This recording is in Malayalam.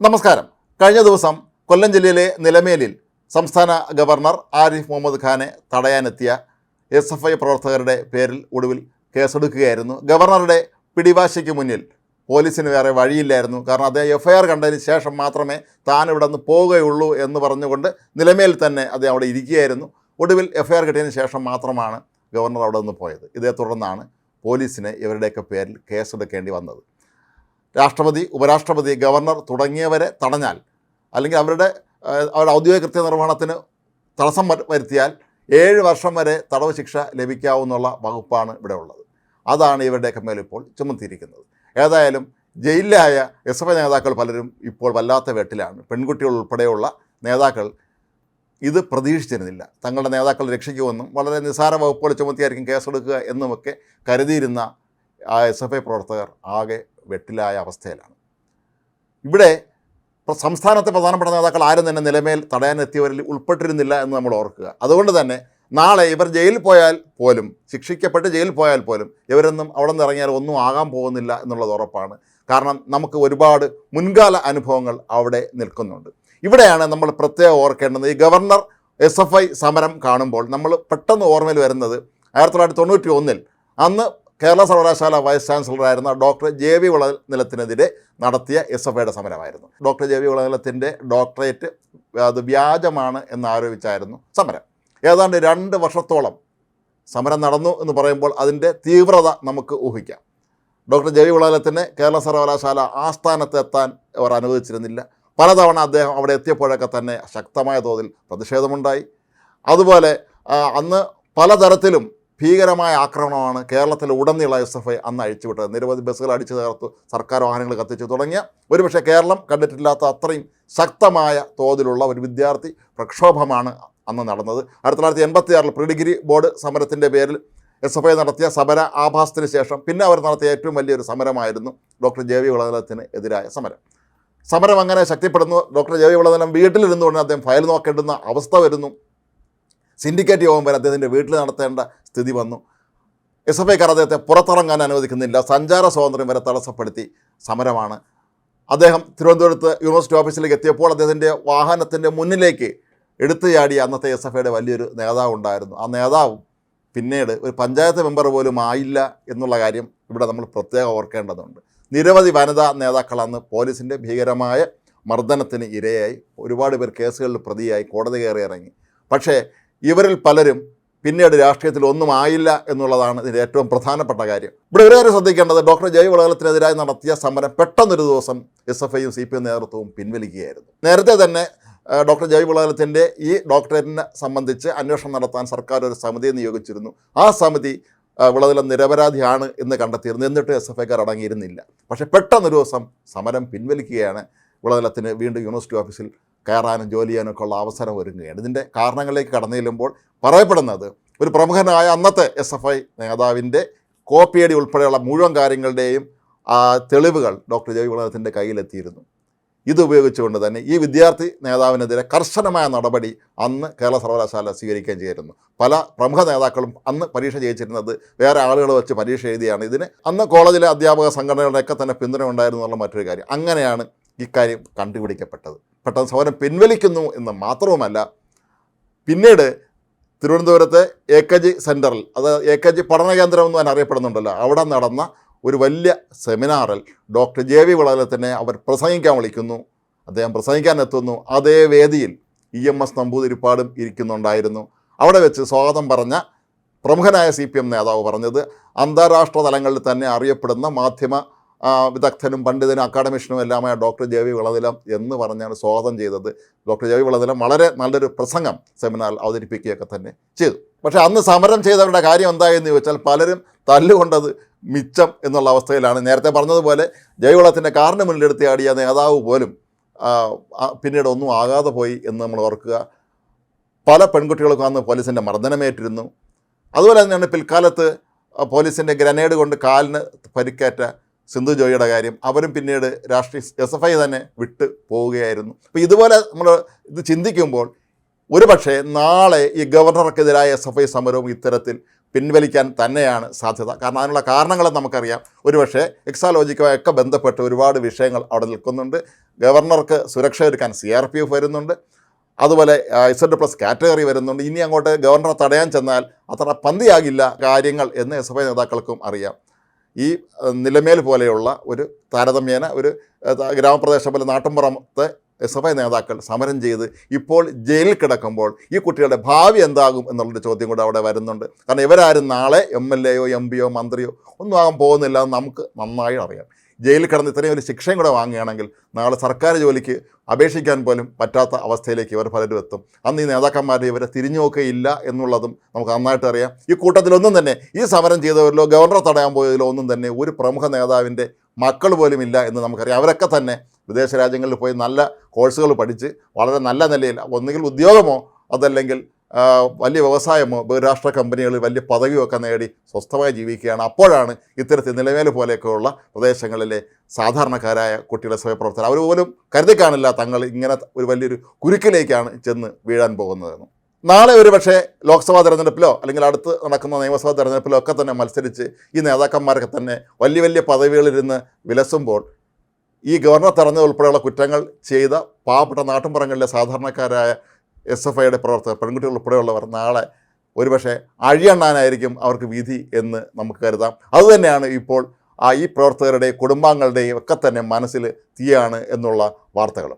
നമസ്കാരം. കഴിഞ്ഞ ദിവസം കൊല്ലം ജില്ലയിലെ നിലമേലിൽ സംസ്ഥാന ഗവർണർ ആരിഫ് മുഹമ്മദ് ഖാനെ തടയാനെത്തിയ എസ് എഫ് ഐ പ്രവർത്തകരുടെ പേരിൽ ഒടുവിൽ കേസെടുക്കുകയായിരുന്നു. ഗവർണറുടെ പിടിവാശിക്ക് മുന്നിൽ പോലീസിന് വേറെ വഴിയില്ലായിരുന്നു. കാരണം അദ്ദേഹം എഫ് ഐ ആർ കണ്ടതിന് ശേഷം മാത്രമേ താൻ ഇവിടെ നിന്ന് പോവുകയുള്ളൂ എന്ന് പറഞ്ഞുകൊണ്ട് നിലമേൽ തന്നെ അദ്ദേഹം അവിടെ ഇരിക്കുകയായിരുന്നു. ഒടുവിൽ എഫ് ഐ ആർ കിട്ടിയതിന് ശേഷം മാത്രമാണ് ഗവർണർ അവിടെ നിന്ന് പോയത്. ഇതേ തുടർന്നാണ് പോലീസിന് ഇവരുടെയൊക്കെ പേരിൽ കേസെടുക്കേണ്ടി വന്നത്. രാഷ്ട്രപതി ഉപരാഷ്ട്രപതി ഗവർണർ തുടങ്ങിയവരെ തടഞ്ഞാൽ അല്ലെങ്കിൽ അവരുടെ അവരുടെ ഔദ്യോഗിക കൃത്യനിർവഹണത്തിന് തടസ്സം വരുത്തിയാൽ ഏഴ് വർഷം വരെ തടവ് ശിക്ഷ ലഭിക്കാവുന്നുള്ള വകുപ്പാണ് ഇവിടെ ഉള്ളത്. അതാണ് ഇവരുടെയൊക്കെ മേലിപ്പോൾ ചുമത്തിയിരിക്കുന്നത്. ഏതായാലും ജയിലിലായ എസ് എഫ് ഐ നേതാക്കൾ പലരും ഇപ്പോൾ വല്ലാത്ത വെട്ടിലാണ്. പെൺകുട്ടികൾ ഉൾപ്പെടെയുള്ള നേതാക്കൾ ഇത് പ്രതീക്ഷിച്ചിരുന്നില്ല. തങ്ങളുടെ നേതാക്കൾ രക്ഷിക്കുമെന്നും വളരെ നിസ്സാര വകുപ്പുകൾ ചുമത്തിയായിരിക്കും കേസെടുക്കുക എന്നുമൊക്കെ കരുതിയിരുന്ന ആ എസ് എഫ് ഐ പ്രവർത്തകർ ആകെ വെട്ടിലായ അവസ്ഥയിലാണ്. ഇവിടെ സംസ്ഥാനത്തെ പ്രധാനപ്പെട്ട നേതാക്കൾ ആരും തന്നെ നിലമേൽ തടയാനെത്തിയവരിൽ ഉൾപ്പെട്ടിരുന്നില്ല എന്ന് നമ്മൾ ഓർക്കുക. അതുകൊണ്ട് തന്നെ നാളെ ഇവർ ജയിലിൽ പോയാൽ പോലും ശിക്ഷിക്കപ്പെട്ട് ജയിലിൽ പോയാൽ പോലും ഇവരൊന്നും അവിടെ നിന്ന് ഇറങ്ങിയാൽ ഒന്നും ആകാൻ പോകുന്നില്ല എന്നുള്ളത് ഉറപ്പാണ്. കാരണം നമുക്ക് ഒരുപാട് മുൻകാല അനുഭവങ്ങൾ അവിടെ നിൽക്കുന്നുണ്ട്. ഇവിടെയാണ് നമ്മൾ പ്രത്യേകം ഓർക്കേണ്ടത്. ഈ ഗവർണർ എസ് എഫ് ഐ സമരം കാണുമ്പോൾ നമ്മൾ പെട്ടെന്ന് ഓർമ്മയിൽ വരുന്നത് ആയിരത്തി തൊള്ളായിരത്തി തൊണ്ണൂറ്റി ഒന്നിൽ അന്ന് കേരള സർവകലാശാല വൈസ് ചാൻസലറായിരുന്ന ഡോക്ടർ ജെ വി വളനിലത്തിനെതിരെ നടത്തിയ എസ് എഫ് ഐയുടെ സമരമായിരുന്നു. ഡോക്ടർ ജെ വി വളനിലത്തിന്റെ ഡോക്ടറേറ്റ് അത് വ്യാജമാണ് എന്നാരോപിച്ചായിരുന്നു സമരം. ഏതാണ്ട് രണ്ട് വർഷത്തോളം സമരം നടന്നു എന്ന് പറയുമ്പോൾ അതിന്റെ തീവ്രത നമുക്ക് ഊഹിക്കാം. ഡോക്ടർ ജെ വി വളനിലത്തിന് കേരള സർവകലാശാല ആസ്ഥാനത്ത് എത്താൻ അവർ അനുവദിച്ചിരുന്നില്ല. പലതവണ അദ്ദേഹം അവിടെ എത്തിയപ്പോഴൊക്കെ തന്നെ ശക്തമായ തോതിൽ പ്രതിഷേധമുണ്ടായി. അതുപോലെ അന്ന് പലതരത്തിലും ഭീകരമായ ആക്രമണമാണ് കേരളത്തിൽ ഉടനീള എസ് എഫ് ഐ അന്ന് അഴിച്ചുവിട്ടത്. നിരവധി ബസ്സുകൾ അടിച്ചു തകർത്തു സർക്കാർ വാഹനങ്ങൾ കത്തിച്ചു തുടങ്ങിയ ഒരുപക്ഷെ കേരളം കണ്ടിട്ടില്ലാത്ത അത്രയും ശക്തമായ തോതിലുള്ള ഒരു വിദ്യാർത്ഥി പ്രക്ഷോഭമാണ് അന്ന് നടന്നത്. ആയിരത്തി തൊള്ളായിരത്തി എൺപത്തി ആറിൽ പ്രീഡിഗ്രി ബോർഡ് സമരത്തിന്റെ പേരിൽ എസ് എഫ് ഐ നടത്തിയ സമര ആഭാസത്തിന് ശേഷം പിന്നെ അവർ നടത്തിയ ഏറ്റവും വലിയൊരു സമരമായിരുന്നു ഡോക്ടർ ജെ വി വിളനിലത്തിന് എതിരായ സമരം. സമരം അങ്ങനെ ശക്തിപ്പെടുന്നു. ഡോക്ടർ ജെ വി വളനിലം വീട്ടിലിരുന്നുകൊണ്ട് അദ്ദേഹം ഫയൽ നോക്കേണ്ടുന്ന അവസ്ഥ വരുന്നു. സിൻഡിക്കേറ്റ് യോഗം വരെ അദ്ദേഹത്തിന്റെ വീട്ടിൽ നടത്തേണ്ട സ്ഥിതി വന്നു. എസ് എഫ് ഐക്കാർ അദ്ദേഹത്തെ പുറത്തിറങ്ങാൻ അനുവദിക്കുന്നില്ല. സഞ്ചാര സ്വാതന്ത്ര്യം വരെ തടസ്സപ്പെടുത്തി സമരമാണ്. അദ്ദേഹം തിരുവനന്തപുരത്ത് യൂണിവേഴ്സിറ്റി ഓഫീസിലേക്ക് എത്തിയപ്പോൾ അദ്ദേഹത്തിന്റെ വാഹനത്തിന്റെ മുന്നിലേക്ക് എടുത്തു ചാടിയ അന്നത്തെ എസ് എഫ് ഐയുടെ വലിയൊരു നേതാവ് ഉണ്ടായിരുന്നു ആ നേതാവും പിന്നീട് ഒരു പഞ്ചായത്ത് മെമ്പർ പോലും ആയില്ല എന്നുള്ള കാര്യം ഇവിടെ നമ്മൾ പ്രത്യേകം ഓർക്കേണ്ടതുണ്ട്. നിരവധി വനിതാ നേതാക്കൾ അന്ന് പോലീസിന്റെ ഭീകരമായ മർദ്ദനത്തിന് ഇരയായി. ഒരുപാട് പേർ കേസുകളിൽ പ്രതിയായി. കോടതി കയറി ഇറങ്ങി. പക്ഷേ ഇവരിൽ പലരും പിന്നീട് രാഷ്ട്രീയത്തിൽ ഒന്നും ആയില്ല എന്നുള്ളതാണ് ഇതിന്റെ ഏറ്റവും പ്രധാനപ്പെട്ട കാര്യം. ഇവിടെ ഒരു കാര്യം ശ്രദ്ധിക്കേണ്ടത് ഡോക്ടർ ജയ് വളകലത്തിനെതിരായി നടത്തിയ സമരം പെട്ടെന്നൊരു ദിവസം എസ് എഫ് ഐയും സി പി എം നേതൃത്വവും പിൻവലിക്കുകയായിരുന്നു. നേരത്തെ തന്നെ ഡോക്ടർ ജയ് വളകലത്തിന്റെ ഈ ഡോക്ടറേറ്റിനെ സംബന്ധിച്ച് അന്വേഷണം നടത്താൻ സർക്കാർ ഒരു സമിതിയെ നിയോഗിച്ചിരുന്നു. ആ സമിതി വിളനിലം നിരപരാധിയാണ് എന്ന് കണ്ടെത്തിയിരുന്നു. എന്നിട്ട് എസ് എഫ് ഐക്കാർ അടങ്ങിയിരുന്നില്ല. പക്ഷേ പെട്ടെന്നൊരു ദിവസം സമരം പിൻവലിക്കുകയാണ് വിളനിലത്തിന് വീണ്ടും യൂണിവേഴ്സിറ്റി ഓഫീസിൽ കയറാനും ജോലി ചെയ്യാനും ഉള്ള അവസരം ഒരുങ്ങുകയാണ്. ഇതിന്റെ കാരണങ്ങളിലേക്ക് കടന്നു ചെല്ലുമ്പോൾ പറയപ്പെടുന്നത് ഒരു പ്രമുഖനായ അന്നത്തെ എസ് എഫ് ഐ നേതാവിന്റെ കോപ്പിയടി ഉൾപ്പെടെയുള്ള മുഴുവൻ കാര്യങ്ങളുടെയും തെളിവുകൾ ഡോക്ടർ ജോയ് വിളനത്തിന്റെ കയ്യിലെത്തിയിരുന്നു. ഇത് ഉപയോഗിച്ചുകൊണ്ട് തന്നെ ഈ വിദ്യാർത്ഥി നേതാവിനെതിരെ കർശനമായ നടപടി അന്ന് കേരള സർവകലാശാല സ്വീകരിക്കുകയും ചെയ്തിരുന്നു. പല പ്രമുഖ നേതാക്കളും അന്ന് പരീക്ഷ ജയിച്ചിരുന്നത് വേറെ ആളുകൾ വെച്ച് പരീക്ഷ എഴുതിയാണ്. ഇതിന് അന്ന് കോളേജിലെ അധ്യാപക സംഘടനകളുടെയൊക്കെ തന്നെ പിന്തുണ ഉണ്ടായിരുന്നു എന്നുള്ള മറ്റൊരു കാര്യം. അങ്ങനെയാണ് ഇക്കാര്യം കണ്ടുപിടിക്കപ്പെട്ടത്. പെട്ടെന്ന് സമരം പിൻവലിക്കുന്നു എന്ന് മാത്രവുമല്ല പിന്നീട് തിരുവനന്തപുരത്തെ എ കെ ജി സെന്ററിൽ അത് എ കെ ജി പഠന കേന്ദ്രം എന്ന് തന്നെ അറിയപ്പെടുന്നുണ്ടല്ലോ അവിടെ നടന്ന ഒരു വലിയ സെമിനാറിൽ ഡോക്ടർ ജെ വി വളരത്തിനെ അവർ പ്രസംഗിക്കാൻ വിളിക്കുന്നു അദ്ദേഹം പ്രസംഗിക്കാൻ എത്തുന്നു. അതേ വേദിയിൽ ഇ എം എസ് നമ്പൂതിരിപ്പാടും ഇരിക്കുന്നുണ്ടായിരുന്നു. അവിടെ വെച്ച് സ്വാഗതം പറഞ്ഞ പ്രമുഖനായ സി പി എം നേതാവ് പറഞ്ഞത് അന്താരാഷ്ട്ര തലങ്ങളിൽ തന്നെ അറിയപ്പെടുന്ന മാധ്യമ വിദഗ്ധനും പണ്ഡിതനും അക്കാഡമിഷ്യനും എല്ലാമായ ഡോക്ടർ ജെ വി എന്ന് പറഞ്ഞാണ് സ്വാഗതം ചെയ്തത്. ഡോക്ടർ ജെ വി വളരെ നല്ലൊരു പ്രസംഗം സെമിനാറിൽ അവതരിപ്പിക്കുകയൊക്കെ തന്നെ ചെയ്തു. പക്ഷേ അന്ന് സമരം ചെയ്തവരുടെ കാര്യം എന്തായെന്ന് ചോദിച്ചാൽ പലരും തല്ലുകൊണ്ടത് മിച്ചം എന്നുള്ള അവസ്ഥയിലാണ്. നേരത്തെ പറഞ്ഞതുപോലെ ജൈവളത്തിന്റെ കാറിന് മുന്നിലെടുത്ത് ആടിയ നേതാവ് പോലും പിന്നീട് ഒന്നും ആകാതെ പോയി എന്ന് നമ്മൾ ഓർക്കുക. പല പെൺകുട്ടികൾക്കും അന്ന് പോലീസിന്റെ മർദ്ദനമേറ്റിരുന്നു. അതുപോലെ തന്നെയാണ് പിൽക്കാലത്ത് പോലീസിന്റെ ഗ്രനേഡ് കൊണ്ട് കാലിന് പരിക്കേറ്റ സിന്ധു ജോയിയുടെ കാര്യം അവരും പിന്നീട് രാഷ്ട്രീയ എസ് എഫ് ഐ തന്നെ വിട്ട് പോവുകയായിരുന്നു. അപ്പോൾ ഇതുപോലെ നമ്മൾ ഇത് ചിന്തിക്കുമ്പോൾ ഒരുപക്ഷെ നാളെ ഈ ഗവർണർക്കെതിരായ എസ് എഫ് ഐ സമരവും ഇത്തരത്തിൽ പിൻവലിക്കാൻ തന്നെയാണ് സാധ്യത. കാരണം അതിനുള്ള കാരണങ്ങളും നമുക്കറിയാം. ഒരുപക്ഷെ എക്സാലോജിക്കുമായൊക്കെ ബന്ധപ്പെട്ട് ഒരുപാട് വിഷയങ്ങൾ അവിടെ നിൽക്കുന്നുണ്ട്. ഗവർണർക്ക് സുരക്ഷ ഒരുക്കാൻ സി ആർ പി എഫ് വരുന്നുണ്ട്. അതുപോലെ ഇസഡ് പ്ലസ് കാറ്റഗറി വരുന്നുണ്ട്. ഇനി അങ്ങോട്ട് ഗവർണറെ തടയാൻ ചെന്നാൽ അത്ര പന്തിയാകില്ല കാര്യങ്ങൾ എന്ന് എസ് എഫ് ഐ നേതാക്കൾക്കും അറിയാം. ഈ നിലമേൽ പോലെയുള്ള ഒരു താരതമ്യേന ഒരു ഗ്രാമപ്രദേശം പോലെ നാട്ടിൻപുറത്തെ എസ് എഫ് ഐ നേതാക്കൾ സമരം ചെയ്ത് ഇപ്പോൾ ജയിലിൽ കിടക്കുമ്പോൾ ഈ കുട്ടികളുടെ ഭാവി എന്താകും എന്നുള്ളൊരു ചോദ്യം കൂടെ അവിടെ വരുന്നുണ്ട്. കാരണം ഇവരാരും നാളെ എം എൽ എയോ എം പിയോ മന്ത്രിയോ ഒന്നും ആകാൻ പോകുന്നില്ല എന്ന് നമുക്ക് നന്നായി അറിയാം. ജയിലിൽ കിടന്ന് ഇത്രയും ഒരു ശിക്ഷയും കൂടെ വാങ്ങുകയാണെങ്കിൽ നാളെ സർക്കാർ ജോലിക്ക് അപേക്ഷിക്കാൻ പോലും പറ്റാത്ത അവസ്ഥയിലേക്ക് ഇവർ പലരും എത്തും. അന്ന് ഈ നേതാക്കന്മാരെ ഇവരെ തിരിഞ്ഞു നോക്കുകയില്ല എന്നുള്ളതും നമുക്ക് നന്നായിട്ട് അറിയാം. ഈ കൂട്ടത്തിലൊന്നും തന്നെ ഈ സമരം ചെയ്തവരിലോ ഗവർണർ തടയാൻ പോയതിലോ ഒന്നും തന്നെ ഒരു പ്രമുഖ നേതാവിന്റെ മക്കൾ പോലും ഇല്ല എന്ന് നമുക്കറിയാം. അവരൊക്കെ തന്നെ വിദേശ രാജ്യങ്ങളിൽ പോയി നല്ല കോഴ്സുകൾ പഠിച്ച് വളരെ നല്ല നിലയിൽ ഒന്നുകിൽ ഉദ്യോഗമോ അതല്ലെങ്കിൽ വലിയ വ്യവസായമോ ബഹുരാഷ്ട്ര കമ്പനികളിൽ വലിയ പദവിയോ ഒക്കെ നേടി സ്വസ്ഥമായി ജീവിക്കുകയാണ്. അപ്പോഴാണ് ഇത്തരത്തിൽ നിലമേൽ പോലെയൊക്കെയുള്ള പ്രദേശങ്ങളിലെ സാധാരണക്കാരായ കുട്ടികളെ സ്വയപ്രവർത്തനം അവർ പോലും കരുതി കാണില്ല തങ്ങൾ ഇങ്ങനെ ഒരു വലിയൊരു കുരുക്കിലേക്കാണ് ചെന്ന് വീഴാൻ പോകുന്നതെന്ന്. നാളെ ഒരു പക്ഷേ ലോക്സഭാ തെരഞ്ഞെടുപ്പിലോ അല്ലെങ്കിൽ അടുത്ത് നടക്കുന്ന നിയമസഭാ തെരഞ്ഞെടുപ്പിലോ ഒക്കെ തന്നെ മത്സരിച്ച് ഈ നേതാക്കന്മാരൊക്കെ തന്നെ വലിയ വലിയ പദവികളിലിരുന്ന് വിലസുമ്പോൾ ഈ ഗവർണർ തെരഞ്ഞെടുപ്പുൾപ്പെടെയുള്ള കുറ്റങ്ങൾ ചെയ്ത പാവപ്പെട്ട നാട്ടിൻപുറങ്ങളിലെ സാധാരണക്കാരായ എസ് എഫ് ഐയുടെ പ്രവർത്തകർ പെൺകുട്ടികൾ ഉൾപ്പെടെയുള്ളവർ നാളെ ഒരുപക്ഷെ അഴിയണ്ണാനായിരിക്കും അവർക്ക് വിധി എന്ന് നമുക്ക് കരുതാം. അതുതന്നെയാണ് ഇപ്പോൾ ആ ഈ പ്രവർത്തകരുടെ കുടുംബാംഗങ്ങളുടെയും ഒക്കെ തന്നെ മനസ്സിൽ തീയാണ് എന്നുള്ള വാർത്തകൾ